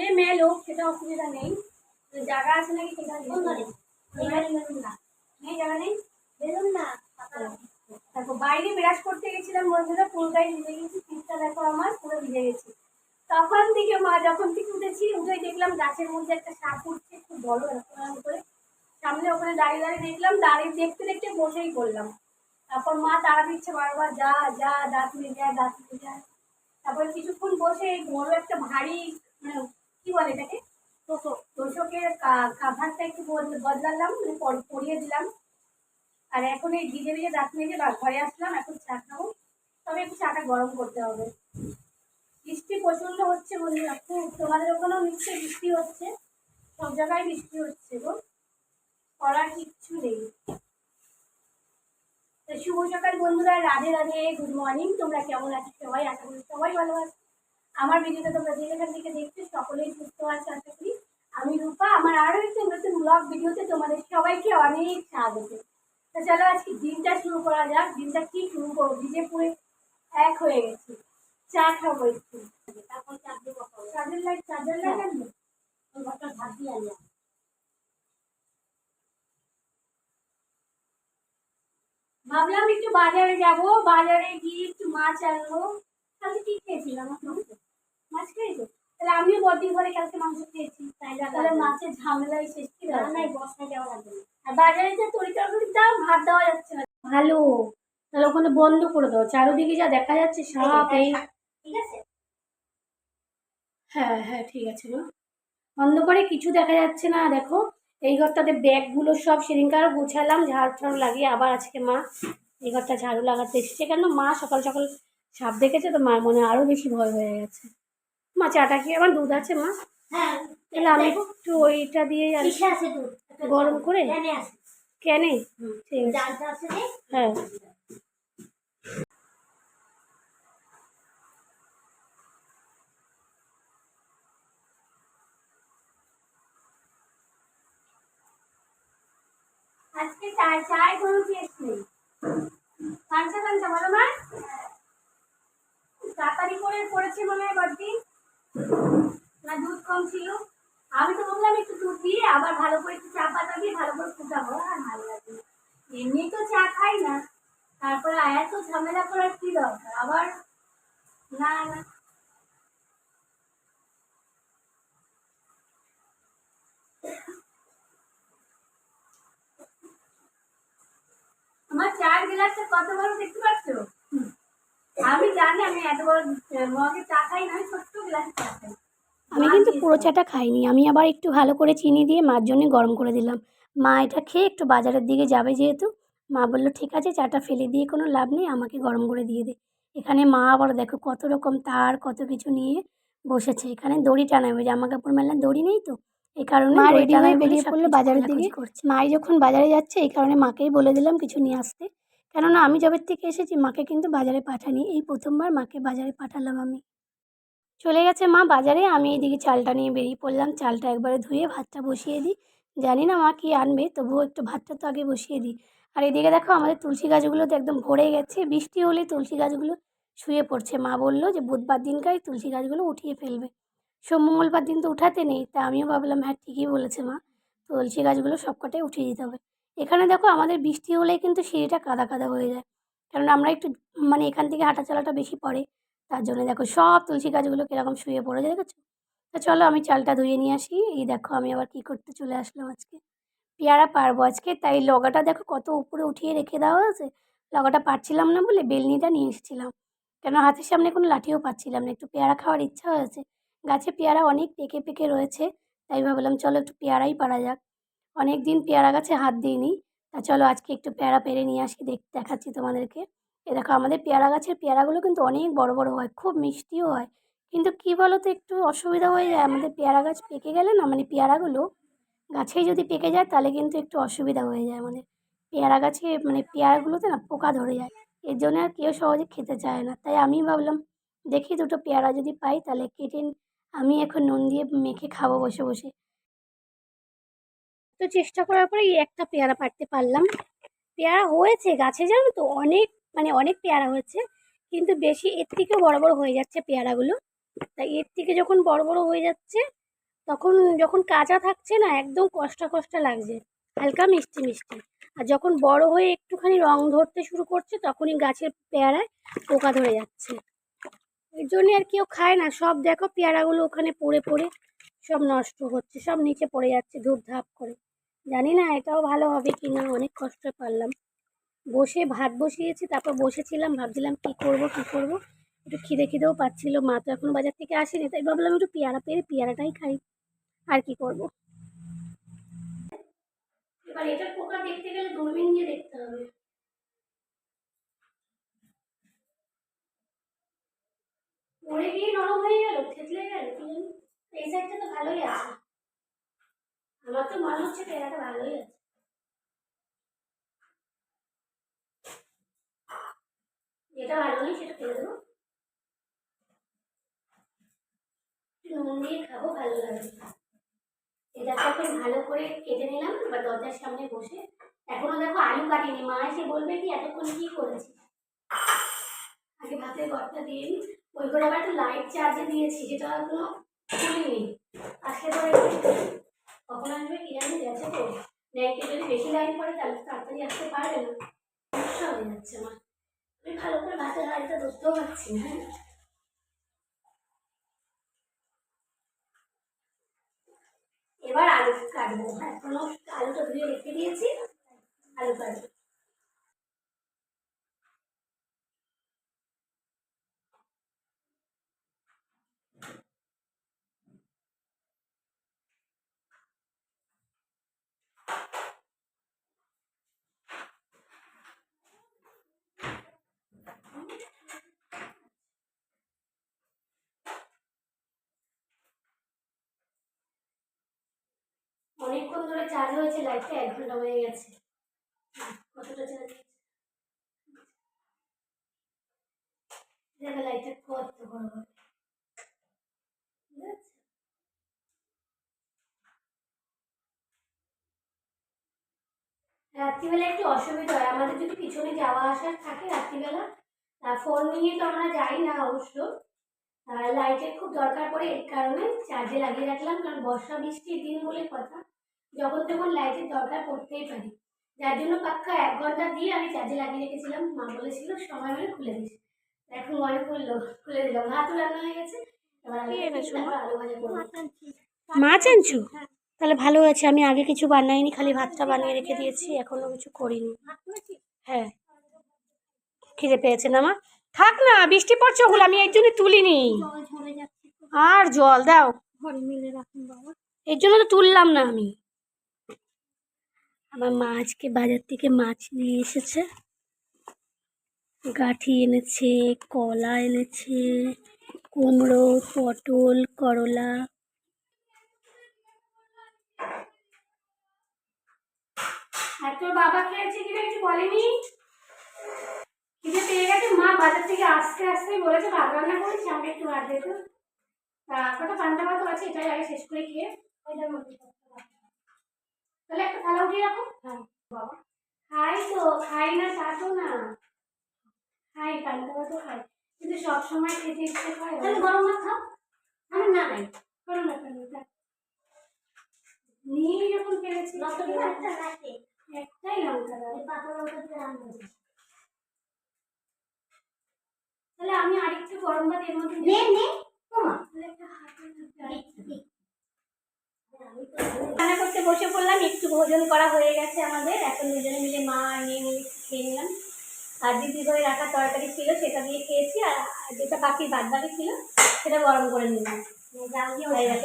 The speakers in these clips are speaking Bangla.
সে মেয়ে লোক সেটা অসুবিধা নেই। জায়গা আছে নাকি সেটা নেই। জায়গা নেই? বেরোন না। তারপর? বাইরে বিরাজ করতে গেছিলাম বন্ধুরা পুরোটাই ভিজে গেছি পিঠটা দেখো আমার পুরো ভিজে গেছি। তখন থেকে মা যখন থেকে উঠেছি উঠে দেখলাম গাছের মধ্যে একটা সাপ উঠছে খুব বড় এরকম করে। সামনে ওখানে দাঁড়িয়ে দাঁড়িয়ে দেখলাম দাঁড়িয়ে দেখতে দেখতে বসেই পড়লাম। তারপর মা তাড়া দিচ্ছে বারবার যা যা দাঁত নিয়ে যায় দাঁত নিয়ে যায় তারপর কিছুক্ষণ বসে বড় একটা ভারী মানে কি বলে এটাকে? তোষকের কাভারটা একটু বদলালাম মানে পরিয়ে দিলাম। আর এখন এই ভিজে ভিজে দাঁত মেজে বা, ঘরে আসলাম, এখন চা খাব। তবে একটু চাটা গরম করতে হবে। বৃষ্টি প্রচণ্ড হচ্ছে বন্ধুরা, খুব। তোমাদের ওখানেও নিশ্চয়ই বৃষ্টি হচ্ছে। সব জায়গায় বৃষ্টি হচ্ছে গো। করার কিচ্ছু নেই। শুভ সকাল বন্ধুরা, রাধে রাধে গুড মর্নিং তোমরা কেমন আছো সবাই? আশা করি সবাই ভালো আছো। আমার ভিডিওটা তোমরা যে যেখান থেকে দেখছ সকলেই সুস্থ আছো আশা করি। আমি রূপা আমার আরও একটি নতুন ব্লগ ভিডিওতে তোমাদের সবাইকে অনেক স্বাগত। তো চলো আজকে দিনটা শুরু করা যাক। দিনটা কি শুরু করব? ভিজে পুরে এক হয়ে গেছে। চা খাব একটু। তারপর চার্জার লাইট চার্জার লাইট আনব? ওই ঘরটা ভাত দিয়ে আনলাম ভাবলাম একটু বাজারে যাব। বাজারে গিয়ে একটু মাছ আনব। কালকে কি খেয়েছিলাম মাছ খেয়েছো। তাহলে আমিও ঘরে কালকে মাংস খেয়েছি। তাহলে মাছের ঝামেলায় শেষ কি বসায় লাগবে আর বাজারে যে তরি তরকারির দাম ভাত দেওয়া যাচ্ছে না। ভালো। তাহলে ওখানে বন্ধ করে দাও। চারোদিকে যা দেখা যাচ্ছে সাপ এই ঠিক আছে? হ্যাঁ হ্যাঁ ঠিক আছে মা। বন্ধ করে কিছু দেখা যাচ্ছে না দেখো। এই ঘরটাতে ব্যাগগুলো সব সেদিনকে আরও গোছালাম ঝাড়ু ঠাড়ু লাগিয়ে আবার আজকে মা এই ঘরটা ঝাড়ু লাগাতে এসেছে। কেন মা সকাল সকাল সাপ দেখেছে তো মার মনে আরও বেশি ভয় হয়ে গেছে। মা চাটা কি আমার দুধ আছে মা? হ্যাঁ। তাহলে আমি একটু ওইটা দিয়ে আর গরম করে কেনে হ্যাঁ। আজকে চায় চায় কোনো টেস্ট নেই। কাঁচা কাঁচা বলো মা। তাড়াতাড়ি করে করেছে মনে হয় বড়দি। না, দুধ কম ছিল। আমি তো বললাম একটু দুধ দিয়ে আবার ভালো করে একটু চা পাতা দিয়ে ভালো করে ফুটাবো। আর ভালো লাগে এমনি তো চা খাই না। তারপরে এত ঝামেলা করার কি দরকার? আবার না না। আমার চার গ্লাসে কত বড় দেখতে পাচ্ছ। আমি জানি আমি এত বড় মগে চা খাই না আমি ছোট্ট গ্লাসে চা খাই। আমি কিন্তু পুরো চাটা খাইনি আমি আবার একটু ভালো করে চিনি দিয়ে মার জন্য গরম করে দিলাম। মা এটা খেয়ে একটু বাজারের দিকে যাবে যেহেতু মা বলল ঠিক আছে চাটা ফেলে দিয়ে কোনো লাভ নেই আমাকে গরম করে দিয়ে দে। এখানে মা আবার দেখো কত রকম তার কত কিছু নিয়ে বসেছে। এখানে দড়ি টানাবে জামা কাপড় মেলার দড়ি নেই তো? এই কারণে মা রেডি হয়ে বেরিয়ে পড়ল বাজারের দিকে। করছে। মাই যখন বাজারে যাচ্ছে এই কারণে মাকেই বলে দিলাম কিছু নিয়ে আসতে। কেননা আমি যবের থেকে এসেছি, মাকে কিন্তু বাজারে পাঠানি এই প্রথমবার মাকে বাজারে পাঠালাম আমি। চলে গেছে মা বাজারে, আমি এদিকে চালটা নিয়ে বেরিয়ে পড়লাম। চালটা একবারে ধুয়ে ভাতটা বসিয়ে দিই। জানি না মা কি আনবে, তবুও একটু ভাতটা তো আগে বসিয়ে দিই। আর এদিকে দেখো আমাদের তুলসী গাছগুলো তো একদম ভরে গেছে। বৃষ্টি হলে তুলসী গাছগুলো শুয়ে পড়ছে। মা বলল যে বুধবার দিনকার তুলসী গাছগুলো উঠিয়ে ফেলবে। সোম, মঙ্গলবার দিন তো উঠাতে নেই। তা আমিও ভাবলাম হ্যাঁ ঠিকই বলেছে মা। তুলসী গাছগুলো সবকটাই উঠিয়ে দিতে হবে। এখানে দেখো আমাদের বৃষ্টি হলেই কিন্তু সিঁড়িটা কাদা কাদা হয়ে যায়। কারণ আমরা একটু মানে এখান থেকে হাঁটা চলাটা বেশি পড়ে তার জন্য দেখো সব তুলসী গাছগুলো কীরকম শুয়ে পড়ে যায় দেখেছ? তা চলো আমি চালটা ধুয়ে নিয়ে আসি। এই দেখো আমি আবার কী করতে চলে আসলাম আজকে। পেয়ারা পারব আজকে। তাই লগাটা দেখো কত উপরে উঠিয়ে রেখে দেওয়া আছে লগাটা পারছিলাম না বলে বেলনিটা নিয়ে এসেছিলাম। কেন হাতের সামনে কোনো লাঠিও পাচ্ছিলাম না। একটু পেয়ারা খাওয়ার ইচ্ছা হয়েছে। গাছে পেয়ারা অনেক পেকে পেকে রয়েছে। তাই ভাবলাম চলো একটু পেয়ারাই পারা যাক। অনেক দিন পেয়ারা গাছে হাত দিইনি। তা চলো আজকে একটু পেয়ারা পেরে নিয়ে আসি, দেখ, দেখাচ্ছি তোমাদেরকে। এ দেখো, আমাদের পেয়ারা গাছের পেয়ারাগুলো কিন্তু অনেক বড় বড় হয়, খুব মিষ্টিও হয়। কিন্তু কী বলো তো একটু অসুবিধা হয়ে যায়। আমাদের পেয়ারা গাছ পেকে গেলে না মানে পেয়ারাগুলো গাছেই যদি পেকে যায়, তাহলে কিন্তু একটু অসুবিধা হয়ে যায় আমাদের। পেয়ারা গাছে মানে পেয়ারাগুলোতে না পোকা ধরে যায়। এর জন্য আর কেউ সহজে খেতে চায় না। তাই আমি ভাবলাম, দেখি দুটো পেয়ারা যদি পাই, তাহলে কেটে আমি এখন নুন দিয়ে মেখে খাব বসে বসে। তো চেষ্টা করার পরে এই একটা পেয়ারা পারতে পারলাম। পেয়ারা হয়েছে গাছে, জানো তো? অনেক মানে অনেক পেয়ারা হয়েছে। কিন্তু বেশি এর থেকেও বড় বড় হয়ে যাচ্ছে পেয়ারাগুলো। তাই এর থেকে যখন বড় বড় হয়ে যাচ্ছে, তখন যখন কাঁচা থাকছে না, একদম কষ্টা কষ্টা লাগছে। হালকা মিষ্টি মিষ্টি। আর যখন বড় হয়ে একটুখানি রং ধরতে শুরু করছে, তখনই গাছের পেয়ারায় পোকা ধরে যাচ্ছে। এর জন্য আর কেউ খায় না। সব দেখো পেয়ারাগুলো ওখানে পড়ে পড়ে, সব নষ্ট হচ্ছে, সব নিচে পড়ে যাচ্ছে ধূপ ধাপ করে। জানি না, এটাও ভালো হবে কি না, অনেক কষ্ট পারলাম। বসে ভাত বসিয়েছি, তারপর বসেছিলাম, ভাবছিলাম কি করব কি করব। একটু খিদে খিদেও পাচ্ছিল, মা তো এখন বাজার থেকে আসেনি, তাই ভাবলাম একটু পেয়ারা পেরে, পেয়ারাটাই খাই, আর কি করব। এটার পোকা দেখতে গেলে দিয়ে দেখতে হবে। নরম হয়ে গেল গেল এই সাইডটা তো ভালোই আছে। আমার তো মনে হচ্ছে পেয়ারাটা ভালোই আছে। যেটা ভালো নেই সেটা ফেলে দেবো। নুন দিয়ে খাব, ভালো লাগবে। এটাকে এখন ভালো করে কেটে নিলাম, এবার দরজার সামনে বসে। এখনও দেখো আলু কাটিনি, মা এসে বলবে কি এতক্ষণ কি করেছি। আগে ভাতের গড়টা দিয়ে ওই করে আবার একটা লাইট চার্জে দিয়েছি, যেটা এখনও খুলিনি আসলে পরে কখন আসবে কি জানি গেছে তো ব্যাংকে যদি বেশি লাইন পড়ে তাহলে তাড়াতাড়ি আসতে পারবে না? সমস্যা হয়ে যাচ্ছে আমার। আমি ভালো করে ভাতের গাড়িটা ধরতেও পারছি না। হ্যাঁ এবার আলু কাটবো এখনও আলুটা ধুয়ে রেখে দিয়েছি আলু কাটবো অনেকক্ষণ ধরে চার্জ হয়েছে লাইটটা এক ঘণ্টা হয়ে গেছে। কতটা চার্জ দেখো লাইটটা কত বড় হবে রাত্রিবেলা একটু অসুবিধা হয়। আমাদের যদি পিছনে যাওয়া আসার থাকে রাত্রিবেলা ফোন নিয়ে তো আমরা যাই না অবশ্য। লাইটের খুব দরকার পড়ে, এর কারণে চার্জে লাগিয়ে রাখলাম। কারণ বর্ষা বৃষ্টির দিন বলে কথা। যখন তখন লাইটের দরকার পড়তেই পারে। যার জন্য পাক্কা এক ঘণ্টা দিয়ে আমি চার্জে লাগিয়ে রেখেছিলাম। মা বলেছিল সময় হলে খুলে দিস। এখন মনে পড়ল খুলে দিলাম। ভাতও রান্না হয়ে গেছে। মাছ আনছো। তাহলে ভালো আছে। আমি আগে কিছু বানাইনি খালি ভাতটা বানিয়ে রেখে দিয়েছি এখনও কিছু করিনি। হ্যাঁ। খিদে পেয়েছে না মা? থাক না বৃষ্টি পড়ছে ওগুলো আমি এর জন্য তুলিনি। আর জল দাও। এর জন্য তো তুললাম না আমি। আমার মা আজকে বাজার থেকে মাছ নিয়ে এসেছে। গাঠি এনেছে, কলা এনেছে, কুমড়ো, পটল, করলা। আর তোর বাবা কিছু বলেনি? মা বাজার থেকে বলেছে করেছি একটু ভাত আছে, এটাই আগে শেষ করে খেয়ে ওইটার মধ্যে তাহলে একটা থালা উঠিয়ে রাখো। হ্যাঁ বাবা। খাই তো খাই না তা তো না। খাই পান্তা ভাতও খাই। কিন্তু সবসময় খেতে ইচ্ছে করে। তাহলে গরম ভাত খাও। আমি না নাই করো না কেন নিয়ে যখন পেরেছি একটাই লঙ্কা পাতা লঙ্কা দিয়ে রান্না তাহলে আমি আরেকটু গরম ভাত এর মধ্যে নে নে ওমা তাহলে একটা হাতে থাকতে আরেকটু। রান্না করতে বসে পড়লাম, একটু ভোজন করা হয়ে গেছে আমাদের। এখন দুজনে মিলে মা নিয়ে মিলে খেয়ে নিলাম। আর দিদি করে রাখা তরকারি ছিল, সেটা দিয়ে খেয়েছি। আর যেটা বাকি বাদ বাকি ছিল, সেটা গরম করে নিলাম।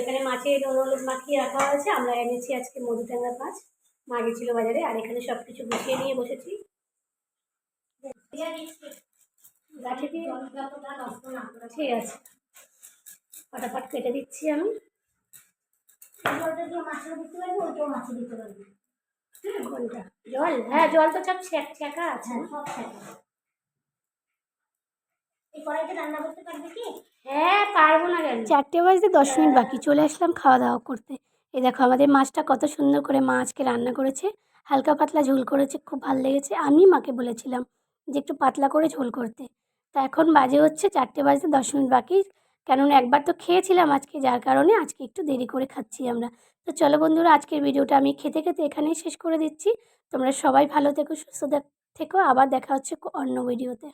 এখানে মাছের হলুদ মাখিয়ে রাখা হয়েছে। আমরা এনেছি আজকে মধু ট্যাংরা মাছ। মা গেছিল বাজারে, আর এখানে সব কিছু গুছিয়ে নিয়ে বসেছি। ঠিক আছে। ফটাফট কেটে দিচ্ছি আমি। হ্যাঁ চারটে বাজতে দশ মিনিট বাকি, চলে আসলাম খাওয়া দাওয়া করতে। এই দেখো আমাদের মাছটা কত সুন্দর করে মা আজকে রান্না করেছে। হালকা পাতলা ঝোল করেছে, খুব ভালো লেগেছে। আমি মাকে বলেছিলাম যে একটু পাতলা করে ঝোল করতে। তা এখন বাজে হচ্ছে চারটে বাজতে দশ মিনিট বাকি কেননা একবার তো খেয়েছিলাম আজকে, যার কারণে আজকে একটু দেরি করে খাচ্ছি আমরা। তো চলো বন্ধুরা, আজকের ভিডিওটা আমি খেতে খেতে এখানেই শেষ করে দিচ্ছি। তোমরা সবাই ভালো থেকো, সুস্থ থেকো আবার দেখা হচ্ছে অন্য ভিডিওতে।